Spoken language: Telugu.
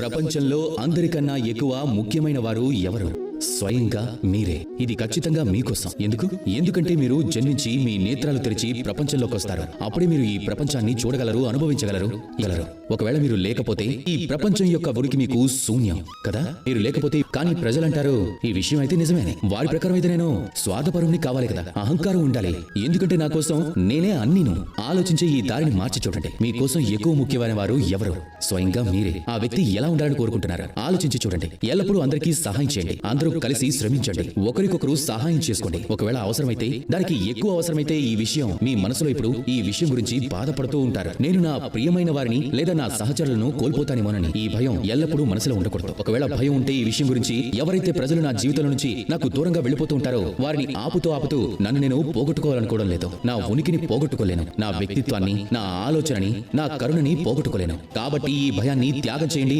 ప్రపంచంలో అందరికన్నా ఎక్కువ ముఖ్యమైన వారు ఎవరు? స్వయంగా మీరే. ఇది ఖచ్చితంగా మీకోసం. ఎందుకు? ఎందుకంటే మీరు జన్మించి మీ నేత్రాలు తెరిచి ప్రపంచంలోకి వస్తారు. అప్పుడే మీరు ఈ ప్రపంచాన్ని చూడగలరు అనుభవించగలరు గలరు. ఒకవేళ మీరు లేకపోతే ఈ ప్రపంచం యొక్క ఉనికి మీకు శూన్యం కదా? మీరు లేకపోతే కానీ ప్రజలంటారు ఈ విషయం అయితే నిజమే వారి ప్రకారం అయితే నేను స్వార్థపరుణ్ణి కావాలి కదా? అహంకారం ఉండాలి. ఎందుకంటే నా కోసం నేనే అన్నీను ఆలోచించే ఈ దారిని మార్చి చూడండి. మీకోసం ఎక్కువ ముఖ్యమైన వారు ఎవరు? స్వయంగా మీరే. ఆ వ్యక్తి ఎలా ఉండాలని కోరుకుంటున్నారు? ఆలోచించి చూడండి. ఎల్లప్పుడూ అందరికీ సహాయం చేయండి. అందరూ కలిసి శ్రమించండి. ఒకరికొకరు సహాయం చేసుకోండి. ఒకవేళ అవసరమైతే దానికి ఎక్కువ అవసరమైతే ఈ విషయం మీ మనసులో ఇప్పుడు ఈ విషయం గురించి బాధపడుతూ ఉంటారు. నేను నా ప్రియమైన వారిని లేదా నా సహచరులను కోల్పోతానేమోనని ఈ భయం ఎల్లప్పుడూ మనసులో ఉండకూడదు. ఒకవేళ భయం ఉంటే ఈ విషయం గురించి ఎవరైతే ప్రజలు నా జీవితం నుంచి నాకు దూరంగా వెళ్ళిపోతూ ఉంటారో వారిని ఆపుతూ ఆపుతూ నన్ను నేను పోగొట్టుకోవాలనుకోవడం లేదు. నా ఉనికిని పోగొట్టుకోలేను. నా వ్యక్తిత్వాన్ని నా ఆలోచనని నా కరుణని పోగొట్టుకోలేను. కాబట్టి ఈ భయాన్ని త్యాగం చేయండి.